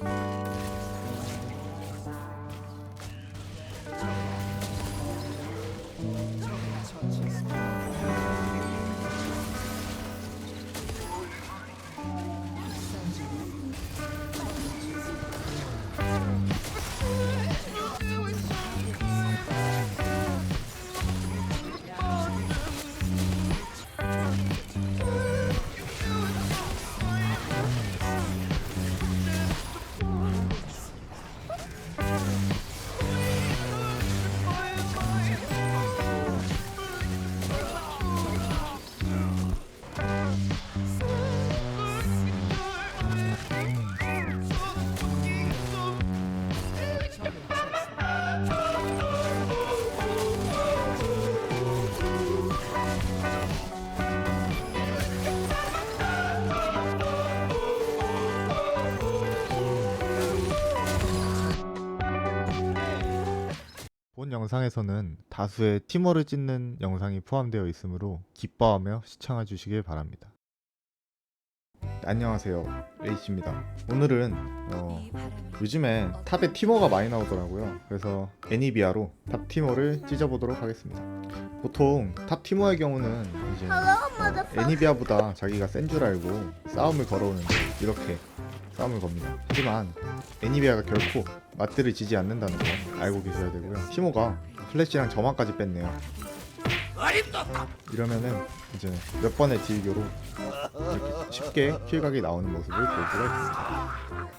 Bye. 영상에서는 다수의 티머를 찢는 영상이 포함되어 있으므로 기뻐하며 시청해 주시길 바랍니다. 안녕하세요. 레이씨입니다. 오늘은 어, 요즘에 탑에 티머가 많이 나오더라고요. 그래서 애니비아로 탑 티머를 찢어보도록 하겠습니다. 보통 탑 티머의 경우는 이제 애니비아보다 자기가 센 줄 알고 싸움을 걸어오는데 이렇게 싸움을 겁니다. 하지만 애니비아가 결코 맞들을 지지 않는다는 거 알고 계셔야 되고요. 티모가 플래시랑 점화까지 뺐네요. 이러면은 이제 몇 번의 딜교로 쉽게 킬각이 나오는 모습을 볼 수가 있습니다.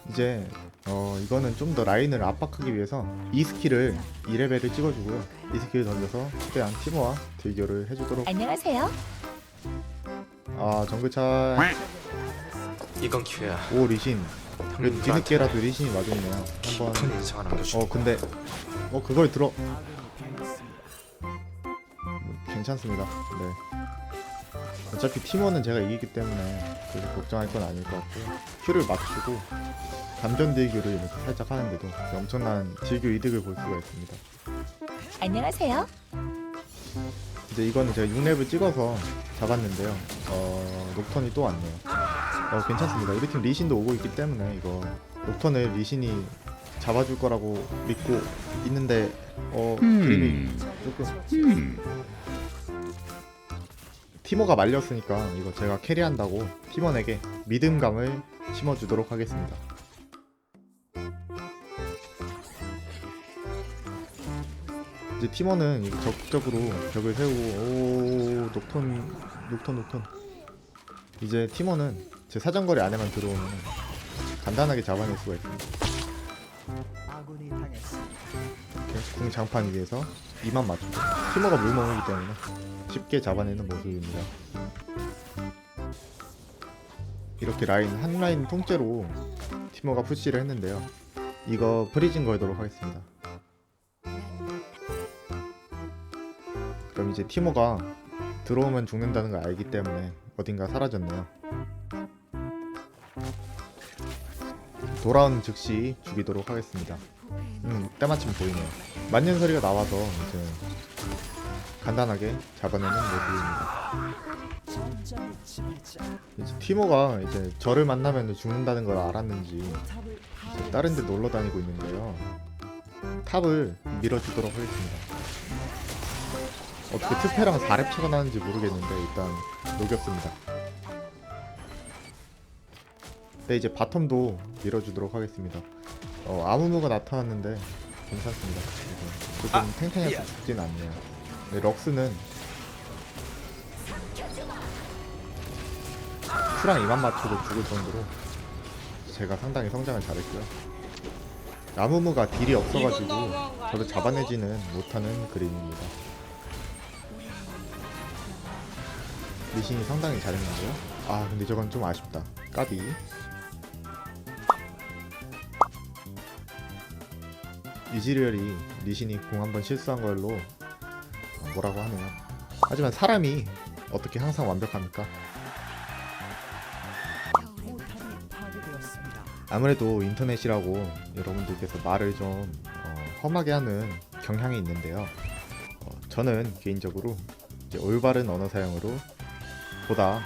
이제 어 이거는 좀 더 라인을 압박하기 위해서 이 스킬을 2레벨을 찍어주고요. 이 스킬을 던져서 최대한 티모와 딜교를 해주도록 안녕하세요. 아 정글차 이건 기회야. 오 리신. 그래도 뒤늦게라도 리신이 맞았네요 한번 인상을 남겨줘. 어 근데 어 그걸 들어. 괜찮습니다. 네. 어차피 팀원은 제가 이기기 때문에 그래서 걱정할 건 아닐 것 같고요. 큐를 맞추고 담전 딜교를 이렇게 살짝 하는데도 엄청난 딜교 이득을 볼 수가 있습니다. 안녕하세요. 이제 이거는 제가 6렙을 찍어서 잡았는데요. 어 녹턴이 또 왔네요 어 괜찮습니다. 우리 팀 리신도 오고 있기 때문에 이거 녹턴을 리신이 잡아줄 거라고 믿고 있는데 어 그림이 조금 티모가 말렸으니까 이거 제가 캐리한다고 팀원에게 믿음감을 심어주도록 하겠습니다. 이제 팀원은 이거 적극적으로 벽을 세우고 오 녹턴 녹턴 녹턴. 이제 팀원은 제 사정거리 안에만 들어오면 간단하게 잡아낼 수가 있습니다. 궁 장판 위에서 이만 맞추고 티모가 물먹이기 때문에 쉽게 잡아내는 모습입니다. 이렇게 라인 한 라인 통째로 티모가 푸시를 했는데요. 이거 프리징 걸도록 하겠습니다. 그럼 이제 티모가 들어오면 죽는다는 걸 알기 때문에 어딘가 사라졌네요. 돌아온 즉시 죽이도록 하겠습니다. 음, 때마침 보이네요. 만년설이가 나와서 이제 간단하게 잡아내는 모습입니다. 이제 티모가 이제 저를 만나면 죽는다는 걸 알았는지 다른 데 놀러 다니고 있는데요. 탑을 밀어주도록 하겠습니다. 어떻게 특패랑 4렙 차가 나는지 모르겠는데 일단 녹였습니다. 네 이제 바텀도 밀어주도록 하겠습니다. 어, 아무무가 나타났는데 괜찮습니다. 조금 탱탱해서 죽진 않네요. 네, 럭스는 수랑 이만 맞춰도 죽을 정도로 제가 상당히 성장을 잘했고요. 아무무가 딜이 없어가지고 저를 잡아내지는 못하는 그림입니다. 리신이 상당히 잘했는데요. 아 근데 저건 좀 아쉽다. 까비. 이지리얼이 리신이 공 한번 실수한 걸로 어, 뭐라고 하네요. 하지만 사람이 어떻게 항상 완벽합니까? 아무래도 인터넷이라고 여러분들께서 말을 좀 어, 험하게 하는 경향이 있는데요. 어, 저는 개인적으로 올바른 언어 사용으로 보다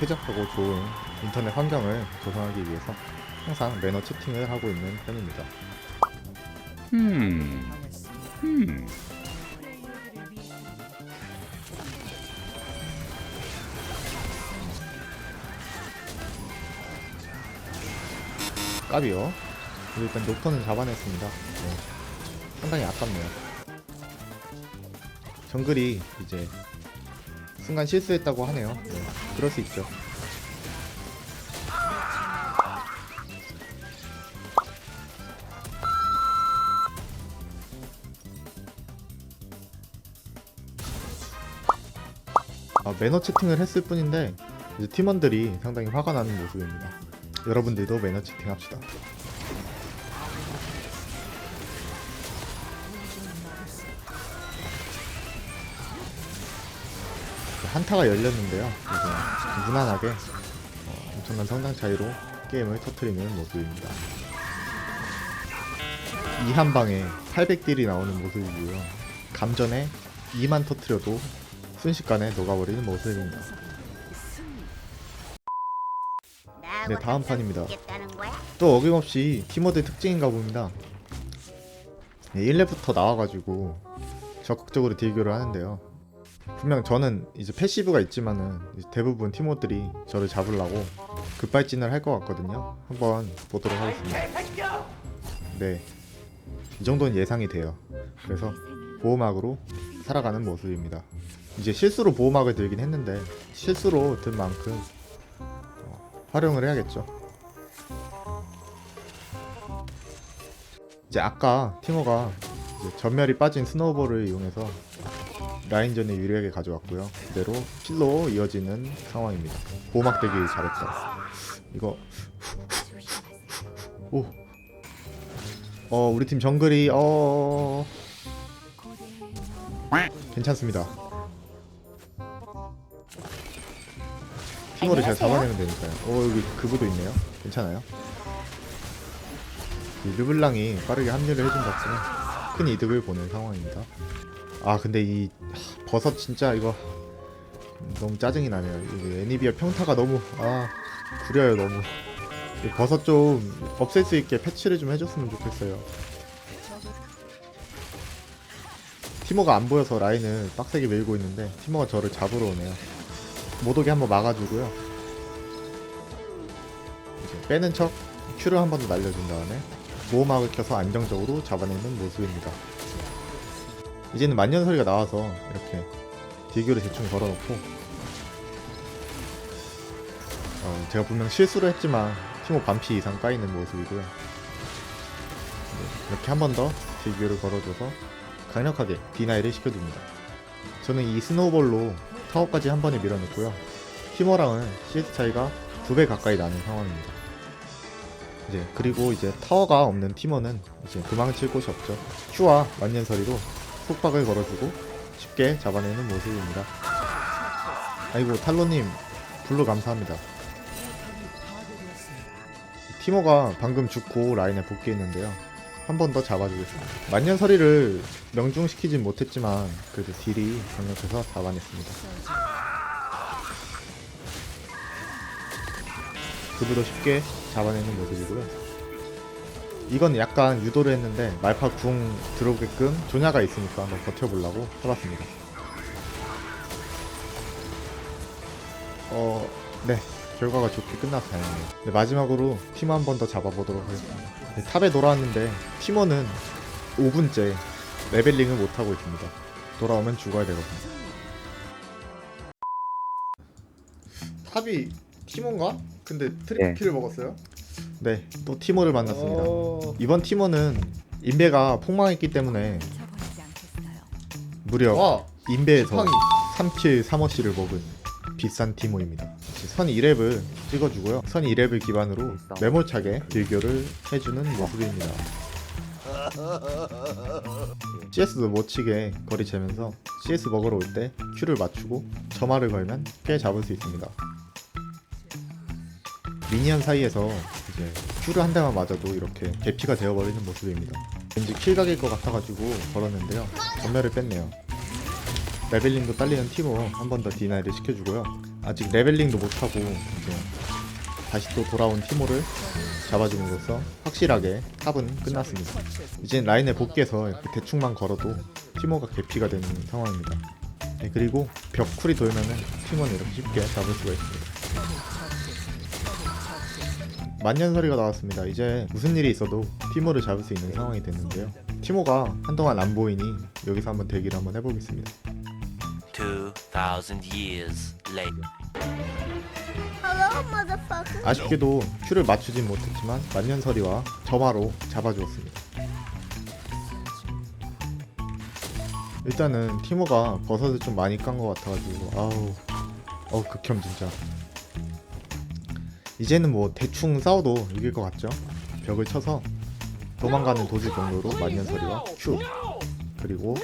쾌적하고 좋은 인터넷 환경을 조성하기 위해서 항상 매너 채팅을 하고 있는 편입니다. Hmm. Hmm. 까비요. 일단 노턴은 잡아냈습니다. 네. 상당히 아깝네요. 정글이 이제 순간 실수했다고 하네요. 네. 그럴 수 있죠. 매너 채팅을 했을 뿐인데 이제 팀원들이 상당히 화가 나는 모습입니다. 여러분들도 매너 채팅 합시다. 한타가 열렸는데요. 이제 무난하게 어, 엄청난 성장 차이로 게임을 터트리는 모습입니다. 이 한 방에 800딜이 나오는 모습이고요. 감전에 2만 터트려도 순식간에 녹아버리는 모습입니다. 네, 다음 판입니다. 또 어김없이 티모드의 특징인가 봅니다. 네, 1렙부터 나와가지고 적극적으로 딜교를 하는데요. 분명 저는 이제 패시브가 있지만은 이제 대부분 티모들이 저를 잡으려고 급발진을 할 것 같거든요. 한번 보도록 하겠습니다. 네, 이 정도는 예상이 돼요. 그래서 보호막으로 살아가는 모습입니다. 이제 실수로 보호막을 들긴 했는데 실수로 든 만큼 어, 활용을 해야겠죠. 이제 아까 티모가 이제 전멸이 빠진 스노우볼을 이용해서 라인전에 유리하게 가져왔고요. 그대로 필로 이어지는 상황입니다. 보호막 되기 잘했다. 이거 오. 어 우리 팀 정글이 어 괜찮습니다. 티모를 잘 안녕하세요. 잡아내면 되니까요. 어 여기 그부도 있네요. 괜찮아요. 이 르블랑이 빠르게 합류를 해준 덕분에 큰 이득을 보는 상황입니다. 아 근데 이 하, 버섯 진짜 이거 너무 짜증이 나네요. 이 애니비아 평타가 너무 아 구려요 너무. 이 버섯 좀 없앨 수 있게 패치를 좀 해줬으면 좋겠어요. 티모가 안 보여서 라인을 빡세게 밀고 있는데 티모가 저를 잡으러 오네요. 못 오게 한번 막아주고요. 이제 빼는 척 큐를 한 번 더 날려준 다음에 보호막을 켜서 안정적으로 잡아내는 모습입니다. 이제는 만년설이가 나와서 이렇게 딜교를 대충 걸어놓고 어, 제가 분명 실수를 했지만 티모 반피 이상 까이는 모습이고요. 네, 이렇게 한 번더 딜교를 걸어줘서 강력하게 디나이를 시켜줍니다. 저는 이 스노우볼로 타워까지 한 번에 밀어냈고요. 티모랑은 CS 차이가 두배 가까이 나는 상황입니다. 이제 그리고 이제 타워가 없는 팀원은 이제 도망칠 곳이 없죠. 큐와 만년설이로 속박을 걸어주고 쉽게 잡아내는 모습입니다. 아이고 탈로님 블루 감사합니다. 티모가 방금 죽고 라인에 복귀했는데요. 한 번 더 잡아주겠습니다. 만년설이를 명중시키진 못했지만 그래도 딜이 강력해서 잡아냈습니다. 그보다 쉽게 잡아내는 모습이고요. 이건 약간 유도를 했는데 말파 궁 들어오게끔 조냐가 있으니까 한번 버텨보려고 해봤습니다. 어, 네. 결과가 좋게 끝나서 다행이네요. 네, 마지막으로 팀 한 번 더 잡아보도록 하겠습니다. 네, 탑에 돌아왔는데 팀원은 5분째 레벨링을 못하고 있습니다. 돌아오면 죽어야 되거든요. 탑이 티모인가? 근데 트리플 먹었어요? 네, 또 티모를 만났습니다. 이번 티모는 인베가 폭망했기 때문에 무려 와 인베에서 지팡이. 3킬 3어시를 먹은 비싼 티모입니다. 선 2랩을 찍어주고요. 선 2랩을 기반으로 매몰차게 딜교를 해주는 모습입니다. CS도 못 치게 거리 재면서 CS 먹으러 올 때 Q를 맞추고 점화를 걸면 꽤 잡을 수 있습니다. 미니언 사이에서 이제 Q를 한 대만 맞아도 이렇게 개피가 되어버리는 모습입니다. 왠지 킬각일 것 같아가지고 걸었는데요. 전멸을 뺐네요. 레벨링도 딸리는 티모 한번 더 디나이를 시켜주고요. 아직 레벨링도 못하고 이제 다시 또 돌아온 티모를 잡아줌으로써 확실하게 탑은 끝났습니다. 이젠 라인에 복귀해서 이렇게 대충만 걸어도 티모가 개피가 되는 상황입니다. 네, 그리고 벽쿨이 돌면은 티모는 이렇게 쉽게 잡을 수가 있습니다. 만년설이가 나왔습니다. 이제 무슨 일이 있어도 티모를 잡을 수 있는 상황이 됐는데요. 티모가 한동안 안 보이니 여기서 한번 대기를 한번 해보겠습니다. 2,000 years later. Hello, motherfucker. 아쉽게도 큐를 맞추진 못했지만 만년설이와 점화로 잡아주었습니다. 일단은 티모가 버섯을 좀 많이 깐 것 같아가지고 아우 어 극혐 진짜 이제는 뭐 대충 싸워도 이길 것 같죠? 벽을 쳐서 도망가는 도주 정도로 만년설이와 큐 그리고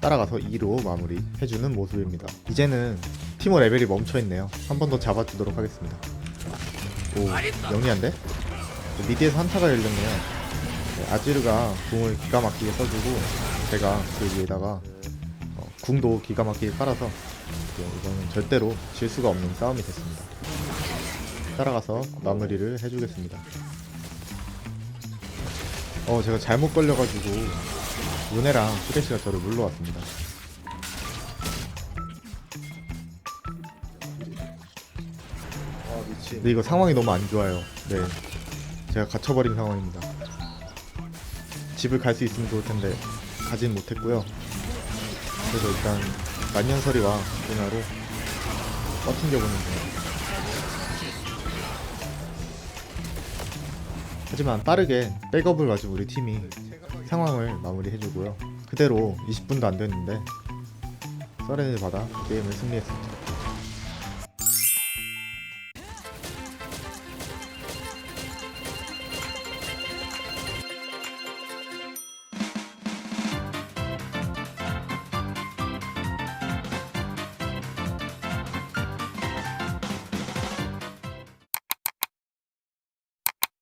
따라가서 2로 마무리 해주는 모습입니다. 이제는 티모 레벨이 멈춰있네요. 한 번 더 잡아주도록 하겠습니다. 오 영리한데? 미드에서 한타가 열렸네요 네, 아지르가 궁을 기가 막히게 써주고 제가 그 위에다가 어, 궁도 기가 막히게 깔아서 네, 이거는 절대로 질 수가 없는 싸움이 됐습니다 따라가서 마무리를 해주겠습니다 어 제가 잘못 걸려가지고 요네랑 수레시가 저를 물러왔습니다 근데 이거 상황이 너무 안 좋아요. 네. 제가 갇혀버린 상황입니다. 집을 갈 수 있으면 좋을 텐데 가진 못했고요. 그래서 일단 만년설이와 분야로 버틴겨보는 중. 하지만 빠르게 백업을 가지고 우리 팀이 상황을 마무리해주고요. 그대로 20분도 안 됐는데 서렌을 받아 게임을 승리했습니다.